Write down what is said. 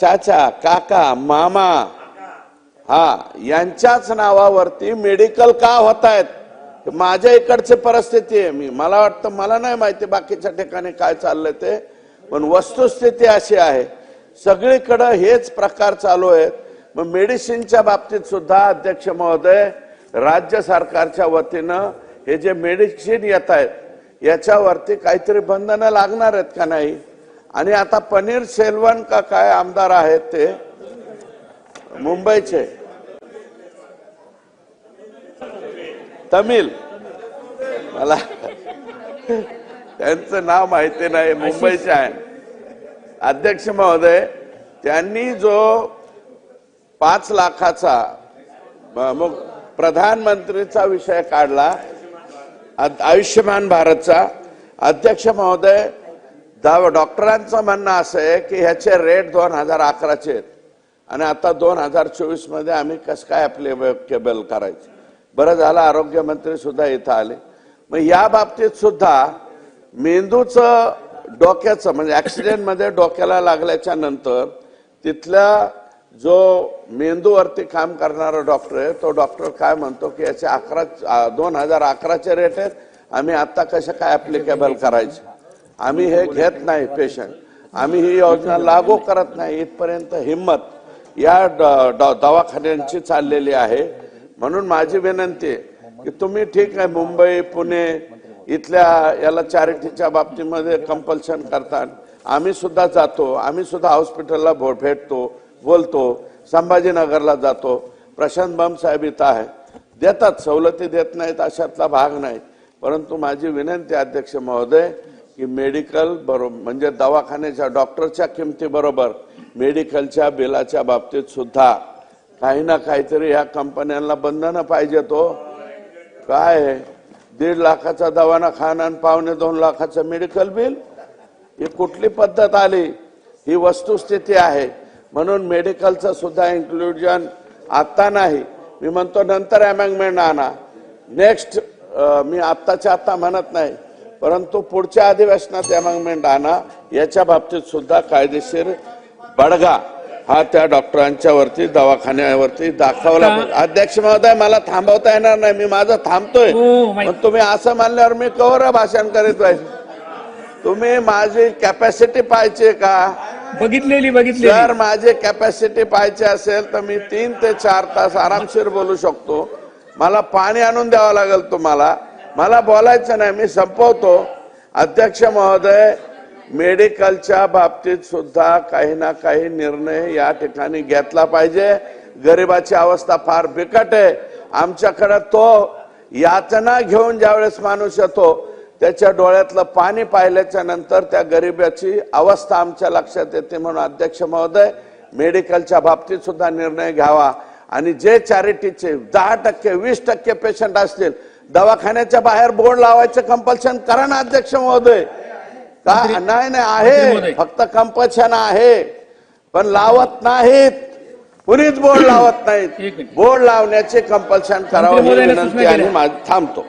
चाचा काका मामा हा यांच्याच नावावरती मेडिकल का होत आहेत माझ्या इकडची परिस्थिती आहे. मी मला वाटतं मला नाही माहिती बाकीच्या ठिकाणी काय चाललंय ते पण वस्तुस्थिती अशी आहे. सगळीकडं हेच प्रकार चालू आहेत. मग मेडिसिनच्या बाबतीत सुद्धा अध्यक्ष महोदय राज्य सरकारच्या वतीनं हे जे मेडिसिन येत आहेत याच्यावरती काहीतरी बंधनं लागणार आहेत का नाही? आणि आता पनीर सेल्वन का काय आमदार आहेत ते? मुंबईचे. तमिल. मला त्यांचं नाव माहिती नाही मुंबईचे आहे. अध्यक्ष महोदय त्यांनी जो पाच लाखाचा मग प्रधानमंत्रीचा विषय काढला आयुष्यमान भारतचा अध्यक्ष महोदय दाव डॉक्टरांचं म्हणणं असं आहे की ह्याचे रेट दोन हजार अकराचे आहेत. आणि आता दोन हजार चोवीसमध्ये आम्ही कसं काय केबल करायचं? बरं झालं आरोग्यमंत्री सुद्धा इथं आले. मग या बाबतीत सुद्धा मेंदूचं डोक्याचं म्हणजे ॲक्सिडेंटमध्ये डोक्याला लागल्याच्या नंतर तिथल्या जो मेंदूवरती काम करणारा डॉक्टर आहे तो डॉक्टर काय म्हणतो की याचे अकरा दोन हजार अकराचे रेट आहेत. आम्ही आता कसे काय ॲप्लिकेबल करायचे? आम्ही हे घेत नाही पेशंट आम्ही ही योजना लागू करत नाही. इथपर्यंत हिंमत या ड- दवाखान्यांची चाललेली आहे. म्हणून माझी विनंती आहे की तुम्ही ठीक आहे मुंबई पुणे इथल्या याला चॅरिटीच्या बाबतीमध्ये कंपल्शन करतात. आम्ही सुद्धा जातो. आम्ही सुद्धा हॉस्पिटलला भो- भेटतो बोलतो. संभाजीनगरला जातो. प्रशांत बम साहेब इथं आहे. देतात सवलती देत नाहीत अशातला भाग नाही. परंतु माझी विनंती अध्यक्ष महोदय की मेडिकल बरोबर म्हणजे दवाखान्याच्या डॉक्टरच्या किमती बरोबर मेडिकलच्या बिलाच्या बाबतीत सुद्धा काही ना काहीतरी ह्या कंपन्यांना बंधनं पाहिजे तो हो. काय आहे? दीड लाखाचा दवाना खाना आणि पावणे दोन लाखाचं मेडिकल बिल ही कुठली पद्धत आली? ही वस्तुस्थिती आहे. म्हणून मेडिकलचं सुद्धा इन्क्लुजन आता नाही. मी म्हणतो नंतर अमेंडमेंट आणा. नेक्स्ट मी आत्ताच्या आत्ता म्हणत नाही. परंतु पुढच्या अधिवेशनात अमेंडमेंट आणा याच्या बाबतीत सुद्धा कायदेशीर बडगा हा त्या डॉक्टरांच्या वरती दवाखान्यावरती दाखवला. पाहिजे. अध्यक्ष महोदय मला थांबवता येणार नाही. मी माझं थांबतोय. हो. पण तुम्ही असं मानल्यावर मी कवर भाषण करीत राहील. तुम्ही माझी कॅपॅसिटी पाहिजे का? बघितलेली बघितलेली. जर माझी कॅपॅसिटी पाहिजे असेल तर मी तीन ते चार तास आरामशीर बोलू शकतो. मला पाणी आणून द्यावं लागेल तुम्हाला. मला बोलायचं नाही मी संपवतो. अध्यक्ष महोदय मेडिकलच्या बाबतीत सुद्धा काही ना काही निर्णय या ठिकाणी घेतला पाहिजे. गरिबाची अवस्था फार बिकट आहे. आमच्याकडे तो यातना घेऊन ज्यावेळेस माणूस येतो त्याच्या डोळ्यातलं पाणी पाहिल्याच्या नंतर त्या गरिबाची अवस्था आमच्या लक्षात येते म्हणून अध्यक्ष महोदय मेडिकलच्या बाबतीत सुद्धा निर्णय घ्यावा. आणि जे चॅरिटीचे दहा टक्के वीस टक्के पेशंट असतील दवाखान्याच्या बाहेर बोर्ड लावायचं कंपल्शन करा ना अध्यक्ष महोदय. का? नाही नाही आहे. फक्त कंपल्शन आहे. पण लावत नाहीत. कुणीच बोर्ड लावत नाहीत. बोर्ड लावण्याचे कंपल्शन करावं विनंती आणि थांबतो.